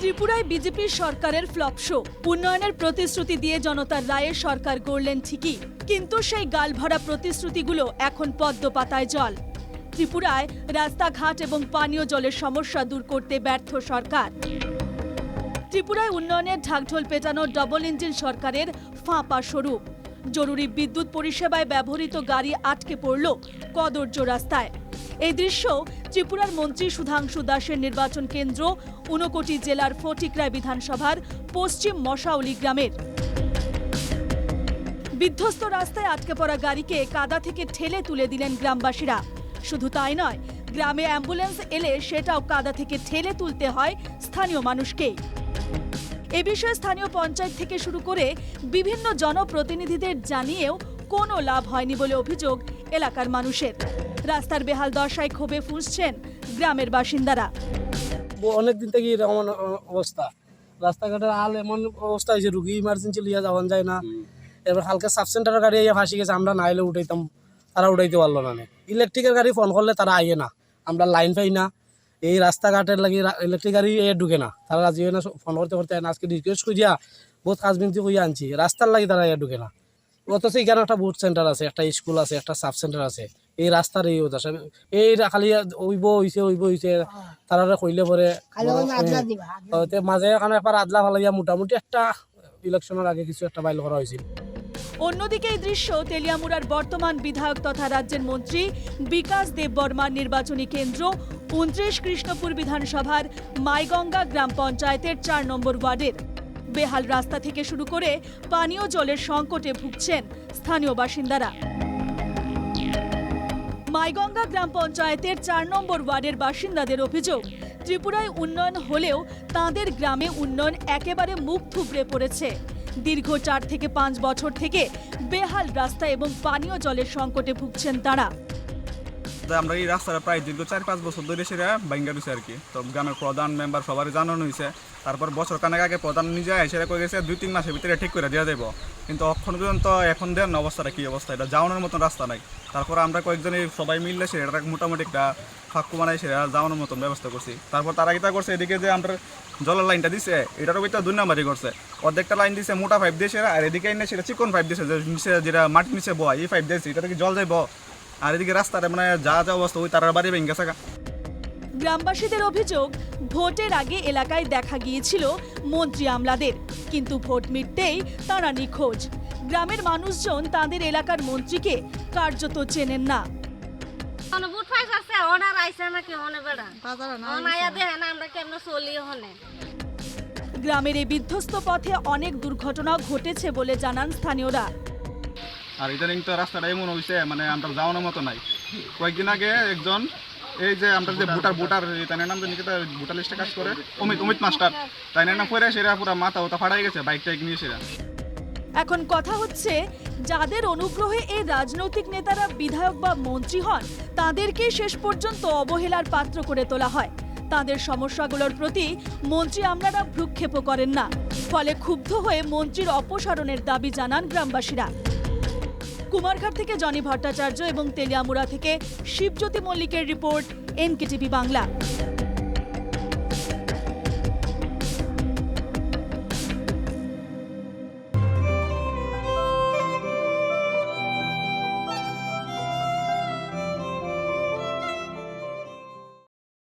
ত্রিপুরায় বিজেপির সরকারের ফ্লপ শো। উন্নয়নের প্রতিশ্রুতি দিয়ে জনতার রায়ের সরকার গড়লেন ঠিকই। কিন্তু সেই গালভরা প্রতিশ্রুতিগুলো এখন পদ্ম পাতায় জল। ত্রিপুরায় রাস্তাঘাট এবং পানীয় জলের সমস্যা দূর করতে ব্যর্থ সরকার। ত্রিপুরায় উন্নয়নের ঢাকঢোল পেটানো ডবল ইঞ্জিন সরকারের ফাঁপা স্বরূপ। জরুরি বিদ্যুৎ পরিষেবায় ব্যবহৃত গাড়ি আটকে পড়ল কদর্য রাস্তায়। এই দৃশ্য ত্রিপুরার মন্ত্রী সুধাংশু দাসের নির্বাচন কেন্দ্র, ঊনকোটি জেলার ফটিকরায় বিধানসভার পশ্চিম মশাউলি গ্রামের। বিধ্বস্ত রাস্তায় আটকে পড়া গাড়িকে কাদা থেকে ঠেলে তুলে দিলেন গ্রামবাসীরা। শুধু তাই নয়, গ্রামে অ্যাম্বুলেন্স এলে সেটাও কাদা থেকে ঠেলে তুলতে হয় স্থানীয় মানুষকে। এ বিষয়ে স্থানীয় পঞ্চায়েত থেকে শুরু করে বিভিন্ন জনপ্রতিনিধিদের জানিয়েও কোনো লাভ হয়নি বলে অভিযোগ এলাকার মানুষের। রাস্তার বেহাল দশায় ক্ষোভে ফুঁসছেন গ্রামের বাসিন্দারা। অনেক দিন থেকে অ- অবস্থা। রাস্তাঘাটের হাল এমন অবস্থা হয়েছে, রুগী ইমার্জেন্সি লিয়া যাওয়ান যায় না। এবার হালকা সাব সেন্টারের গাড়ি আইয়া ফাঁসি গেছে, আমরা না এলে উঠাইতাম, তারা উঠাইতে পারল না ইলেকট্রিকের গাড়ি ফোন করলে তারা আইয়ে না, আমরা লাইন পাই না। এই রাস্তাঘাটের লাগি ইলেকট্রিক গাড়ি এ ঢুকে না, তারা রাজি হয় না ফোন করতে করতে আজকে রিকোয়েস্ট করিয়া বহুত কাজ বিনতি করিয়া আনছি, রাস্তার লাগি তারা এ ঢুকে না। অথচ এখানে একটা বুথ সেন্টার আছে একটা স্কুল আছে একটা সাব সেন্টার আছে। এই রাস্তার এই দশা এই খালি ওইব হইছে ওইব হইছে তারা কইলে পরে মাঝে এখানে একবার আদলা ফালাইয়া মোটামুটি একটা ইলেকশনের আগে কিছু একটা বাইল করা হয়েছিল। অন্যদিকে এই দৃশ্য তেলিয়ামুড়ার বর্তমান বিধায়ক তথা রাজ্যের মন্ত্রী বিকাশ দেববর্মার নির্বাচনী কেন্দ্র উনত্রিশ কৃষ্ণপুর বিধানসভার মাইগঙ্গা গ্রাম পঞ্চায়েতের চার নম্বর ওয়ার্ডের। বেহাল রাস্তা থেকে শুরু করে পানীয় জলের সংকটে ভুগছেন স্থানীয় বাসিন্দারা। মাইগঙ্গা গ্রাম পঞ্চায়েতের চার নম্বর ওয়ার্ডের বাসিন্দাদের অভিযোগ, ত্রিপুরায় উন্নয়ন হলেও তাদের গ্রামে উন্নয়ন একেবারে মুখ থুবড়ে পড়েছে। দীর্ঘ চার থেকে পাঁচ বছর থেকে বেহাল রাস্তা এবং পানীয় জলের সংকটে ভুগছেন তারা। আমরা এই রাস্তাটা প্রায় দীর্ঘ চার পাঁচ বছর ধরে সেটা বাইঙ্গা রয়েছে আর কি। তো গ্রামের প্রধান মেম্বার সবারই জানানো হয়েছে। তারপর বছর কানেক আগে প্রধান নিজে সেটা করে গেছে, দুই তিন মাসের ভিতরে ঠিক করে দেওয়া যাব কিন্তু অক্ষণ পর্যন্ত এখন দেন অবস্থাটা কি অবস্থা, এটা যাওয়ানোর মতন রাস্তা নাই। তারপর আমরা কয়েকজনই সবাই মিললে সেটা মোটামুটি একটা ফাঁকু বানাই সেটা যাওয়ানোর মতন ব্যবস্থা করছি। তারপর তারা কিতা করছে এদিকে যে আমরা জলের লাইনটা দিছে এটারও কিন্তু দুই নাম্বারই করছে। অর্ধেকটা লাইন দিছে মোটা পাইপ দিয়েছে আর এদিকে এনে সেটা চিকন পাইপ দিছে যে নিচে যেটা মাটির নিচে বয়, এই পাইপ দিয়েছে এটা থেকে জল যাইব? আর এদিকে রাস্তাটা মানে যা যা অবস্থা ওই তারার বাড়ি ভেঙে গেছে গা। গ্রামবাসীদের অভিযোগ ভোটের আগে এলাকায় দেখা গিয়েছিল মন্ত্রী আমলাদের কিন্তু ভোট মিটতেই তারা নিখোঁজ। গ্রামের মানুষজন তাদের এলাকার মন্ত্রীকে কার্যত চেনেন না। গ্রামের এই বিধ্বস্ত পথে অনেক দুর্ঘটনাও ঘটেছে বলে জানান স্থানীয়রা। আর ইদানিং তো রাস্তাটা এমন হয়েছে মানে আমরা যাওয়ানোর মতো নাই। কয়েকদিন আগে একজন, এই যে আমরা যে ভোটার ভোটার তাই নাম কি ভোটার লিস্টে কাজ করে, অমিত অমিত মাস্টার। তাই নাম পরে সেরা পুরো মাথা ওটা ফাড়াই গেছে, বাইক টাইক নিয়ে সেরা। এখন কথা হচ্ছে, যাদের অনুগ্রহে এই রাজনৈতিক নেতারা বিধায়ক বা মন্ত্রী হন তাদেরকে শেষ পর্যন্ত অবহেলার পাত্র করে তোলা হয়। তাদের সমস্যাগুলোর প্রতি মন্ত্রী আমলারা ভ্রুক্ষেপও করেন না। ফলে ক্ষুব্ধ হয়ে মন্ত্রীর অপসারণের দাবি জানান গ্রামবাসীরা। কুমারঘাট থেকে জনি ভট্টাচার্য এবং তেলিয়ামুড়া থেকে শিবজ্যোতি মল্লিকের রিপোর্ট এনকেটিভি বাংলা।